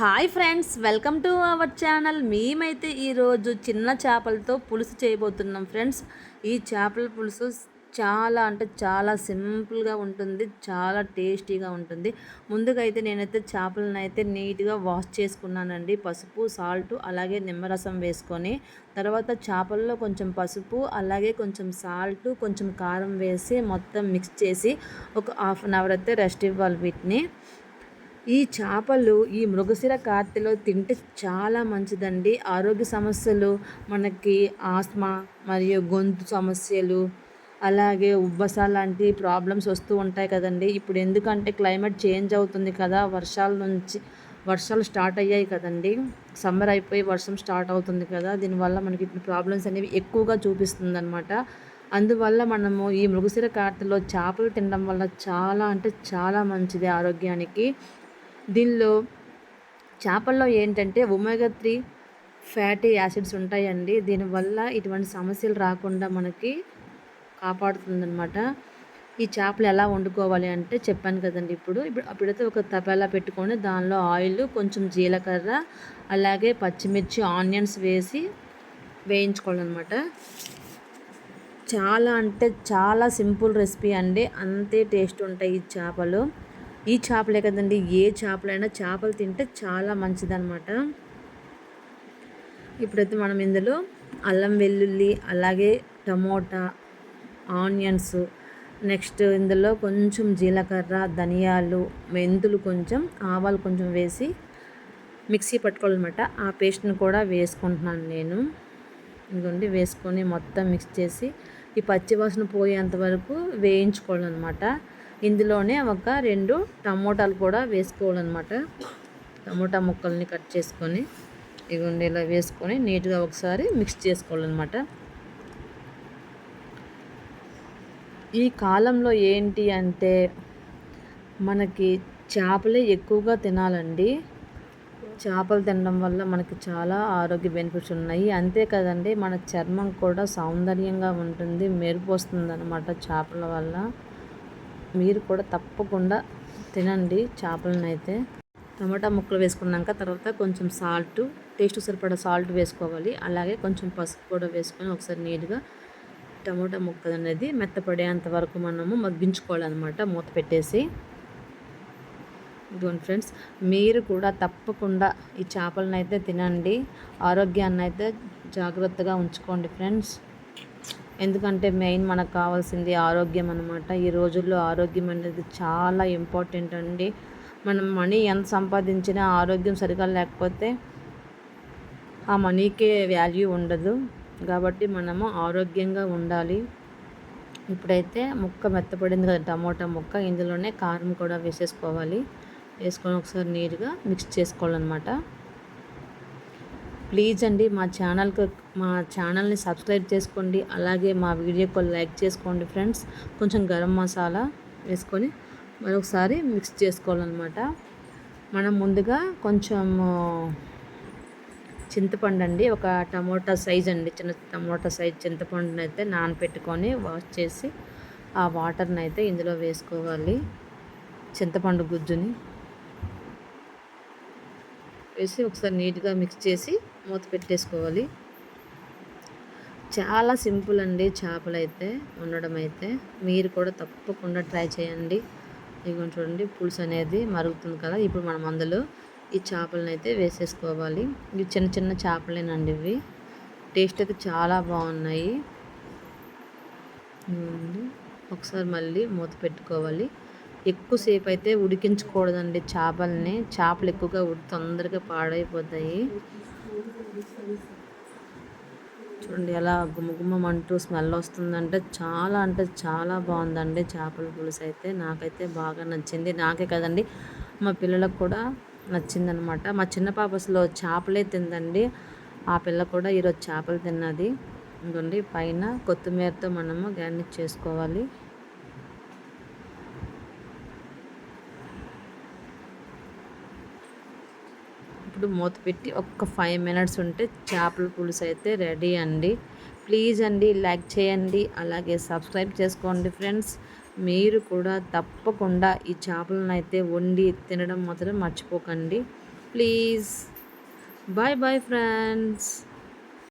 Hi friends welcome to our channel. మేమైతే ఈరోజు చిన్న చేపలతో పులుసు చేయబోతున్నాం ఫ్రెండ్స్. ఈ చేపల పులుసు చాలా అంటే చాలా సింపుల్గా ఉంటుంది చాలా టేస్టీగా ఉంటుంది. ముందుగా అయితే నేనైతే చేపలను అయితే నీట్గా వాష్ చేసుకున్నానండి. పసుపు సాల్ట్ అలాగే నిమ్మరసం వేసుకొని తర్వాత చేపల్లో కొంచెం పసుపు అలాగే కొంచెం సాల్ట్ కొంచెం కారం వేసి మొత్తం మిక్స్ చేసి ఒక హాఫ్ అన్ అవర్ అయితే రెస్ట్ ఇవ్వాలి వీటిని. ఈ చేపలు ఈ మృగశిర కార్తెలో తింటే చాలా మంచిదండి. ఆరోగ్య సమస్యలు మనకి ఆస్మా మరియు గొంతు సమస్యలు అలాగే ఉబ్బస లాంటి ప్రాబ్లమ్స్ వస్తూ ఉంటాయి కదండి. ఇప్పుడు ఎందుకంటే క్లైమేట్ చేంజ్ అవుతుంది కదా వర్షాల నుంచి వర్షాలు స్టార్ట్ అయ్యాయి కదండి. సమ్మర్ అయిపోయి వర్షం స్టార్ట్ అవుతుంది కదా దీనివల్ల మనకి ప్రాబ్లమ్స్ అనేవి ఎక్కువగా చూపిస్తుంది అనమాట అందువల్ల మనము ఈ మృగశిర కార్తెలో చేపలు తినడం వల్ల చాలా అంటే చాలా మంచిది ఆరోగ్యానికి. దీనిలో చేపల్లో ఏంటంటే ఒమేగా త్రీ ఫ్యాటీ యాసిడ్స్ ఉంటాయండి. దీనివల్ల ఇటువంటి సమస్యలు రాకుండా మనకి కాపాడుతుందనమాట ఈ చేపలు ఎలా వండుకోవాలి అంటే చెప్పాను కదండి ఇప్పుడు. ఇప్పుడు అప్పుడైతే ఒక తపేలా పెట్టుకొని దానిలో ఆయిల్ కొంచెం జీలకర్ర అలాగే పచ్చిమిర్చి ఆనియన్స్ వేసి వేయించుకోవాలన్నమాట. చాలా అంటే చాలా సింపుల్ రెసిపీ అండి. అంతే టేస్ట్ ఉంటాయి ఈ చేపలు. ఈ చేపలే కదండి ఏ చేపలైనా చేపలు తింటే చాలా మంచిదన్నమాట. ఇప్పుడైతే మనం ఇందులో అల్లం వెల్లుల్లి అలాగే టమోటా ఆనియన్స్ నెక్స్ట్ ఇందులో కొంచెం జీలకర్ర ధనియాలు మెంతులు కొంచెం ఆవాలు కొంచెం వేసి మిక్సీ పట్టుకోవాలన్నమాట. ఆ పేస్ట్ని కూడా వేసుకుంటున్నాను నేను. ఇదిగోండి వేసుకొని మొత్తం మిక్స్ చేసి ఈ పచ్చివాసన పోయేంత వరకు వేయించుకోవాలన్నమాట. ఇందులోనే ఒక రెండు టమోటాలు కూడా వేసుకోవాలన్నమాట. టమోటా ముక్కల్ని కట్ చేసుకొని ఇవి ఇలా వేసుకొని నీట్గా ఒకసారి మిక్స్ చేసుకోవాలన్నమాట. ఈ కాలంలో ఏంటి అంటే మనకి చేపలే ఎక్కువగా తినాలండి. చేపలు తినడం వల్ల మనకి చాలా ఆరోగ్య బెనిఫిట్స్ ఉన్నాయి. అంతే కదండి మన చర్మం కూడా సౌందర్యంగా ఉంటుంది మెరుపు వస్తుంది అన్నమాట చేపల వల్ల. మీరు కూడా తప్పకుండా తినండి చేపలను అయితే టమాటా ముక్కలు వేసుకున్నాక తర్వాత కొంచెం సాల్ట్ టేస్ట్ సరిపడా సాల్ట్ వేసుకోవాలి. అలాగే కొంచెం పసుపు కూడా వేసుకొని ఒకసారి నీట్గా టమాటా ముక్కలు అనేది మెత్తపడేంత వరకు మనము మగ్గించుకోవాలన్నమాట మూత పెట్టేసి. ఇదిగోండి ఫ్రెండ్స్ మీరు కూడా తప్పకుండా ఈ చేపలను అయితే తినండి. ఆరోగ్యాన్ని అయితే జాగ్రత్తగా ఉంచుకోండి ఫ్రెండ్స్. ఎందుకంటే మెయిన్ మనకు కావాల్సింది ఆరోగ్యం అనమాట ఈ రోజుల్లో ఆరోగ్యం అనేది చాలా ఇంపార్టెంట్ అండి. మనం మనీ ఎంత సంపాదించినా ఆరోగ్యం సరిగా లేకపోతే ఆ మనీకే వాల్యూ ఉండదు. కాబట్టి మనము ఆరోగ్యంగా ఉండాలి. ఇప్పుడైతే ముక్క మెత్తపడింది కదా టమోటా ముక్క ఇందులోనే కారం కూడా వేసేసుకోవాలి. వేసుకొని ఒకసారి నీట్గా మిక్స్ చేసుకోవాలన్నమాట. ప్లీజ్ అండి మా ఛానల్కి మా ఛానల్ని సబ్స్క్రైబ్ చేసుకోండి. అలాగే మా వీడియోకి లైక్ చేసుకోండి ఫ్రెండ్స్. కొంచెం గరం మసాలా వేసుకొని మరొకసారి మిక్స్ చేసుకోవాలన్నమాట. మనం ముందుగా కొంచెం చింతపండు అండి. ఒక టమోటా సైజ్ అండి. చిన్న టమోటా సైజ్ చింతపండుని అయితే నానపెట్టుకొని వాష్ చేసి ఆ వాటర్ని అయితే ఇందులో వేసుకోవాలి. చింతపండు గుజ్జుని వేసి ఒకసారి నీట్గా మిక్స్ చేసి మూత పెట్టేసుకోవాలి. చాలా సింపుల్ అండి చేపలు అయితే ఉండడం అయితే. మీరు కూడా తప్పకుండా ట్రై చేయండి. ఇదిగో చూడండి పులుసు అనేది మరుగుతుంది కదా. ఇప్పుడు మనం అందులో ఈ చేపలను అయితే వేసేసుకోవాలి. ఇవి చిన్న చిన్న చేపలేనండి ఇవి. టేస్ట్ అయితే చాలా బాగున్నాయి. ఒకసారి మళ్ళీ మూత పెట్టుకోవాలి. ఎక్కువసేపు అయితే ఉడికించకూడదండి చేపల్ని. చేపలు ఎక్కువగా ఉడి తొందరగా పాడైపోతాయి. చూడండి ఎలా అంటూ స్మెల్ వస్తుందంటే చాలా అంటే చాలా బాగుందండి చేపల పులుసు అయితే. నాకైతే బాగా నచ్చింది. నాకే కదండి మా పిల్లలకు కూడా నచ్చిందనమాట. మా చిన్న పాప అసలు చేపలే తిందండి. ఆ పిల్ల కూడా ఈరోజు చేపలు తిన్నది. ఇంకోండి పైన కొత్తిమీరతో మనము గార్నిష్ చేసుకోవాలి. ఇప్పుడు మూత పెట్టి ఒక్క ఫైవ్ మినిట్స్ ఉంటే చేపల పులుసు అయితే రెడీ అండి. ప్లీజ్ అండి లైక్ చేయండి అలాగే సబ్స్క్రైబ్ చేసుకోండి ఫ్రెండ్స్ మీరు కూడా తప్పకుండా ఈ చేపలను అయితే వండి తినడం మాత్రం మర్చిపోకండి. Please bye bye friends